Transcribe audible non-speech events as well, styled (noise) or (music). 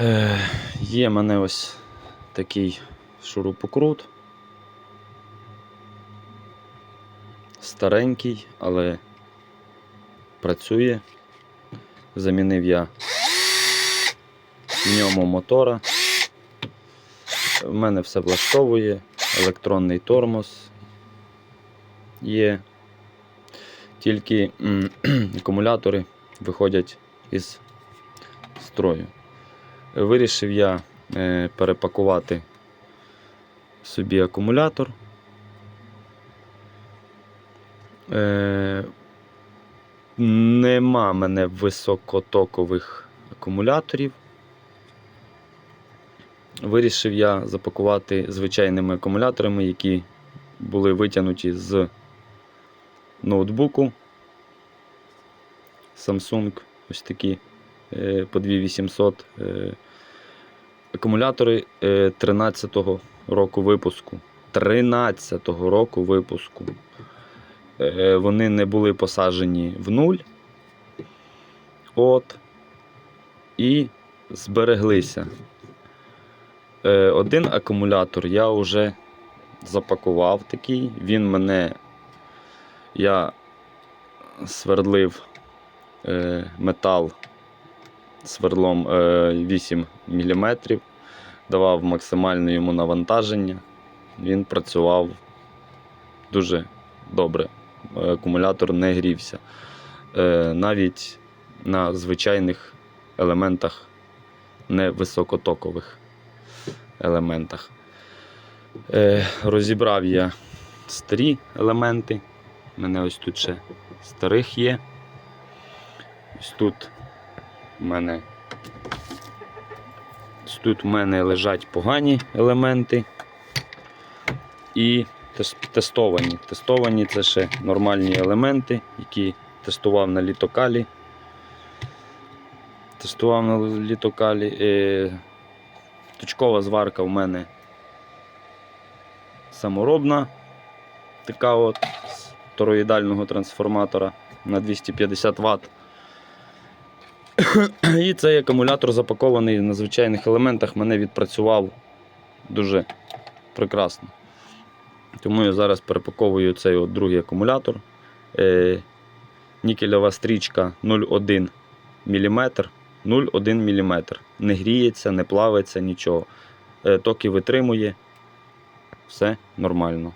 Е, є в мене ось такий шурупокрут. Старенький, але працює. Замінив я в ньому мотора. В мене все влаштовує, електронний тормоз є. Тільки (clears throat) акумулятори виходять із строю. Вирішив я е, перепакувати собі акумулятор. Е, нема мене високотокових акумуляторів. Вирішив я запакувати звичайними акумуляторами, які були витягнуті з ноутбуку Samsung. Ось такі е, по 2800 е, акумулятори е, 13-го року випуску. 13-го року випуску. Е, Вони не були посаджені в нуль. От. І збереглися. Е, Один акумулятор я вже запакував такий. Він мене я свердлив е, метал сверлом е, 8 мм, давав максимальне йому навантаження. Він працював дуже добре. Е, Акумулятор не грівся. Е, навіть на звичайних елементах, не високотокових елементах. Е, розібрав я старі елементи. У мене ось тут ще старих є. Ось тут у мене тут у мене лежать погані елементи і тестовані. Тестовані це ще нормальні елементи, які тестував на літокалі. Тестував на літокалі. Е, точкова зварка в мене саморобна. Така от з тороїдального трансформатора на 250 Вт. І цей акумулятор запакований на звичайних елементах, мене відпрацював дуже прекрасно. Тому я зараз перепаковую цей от другий акумулятор. Е, нікельова стрічка 0,1 мм. 0,1 мм. Не гріється, не плавиться, нічого. Е, токи витримує. Все нормально.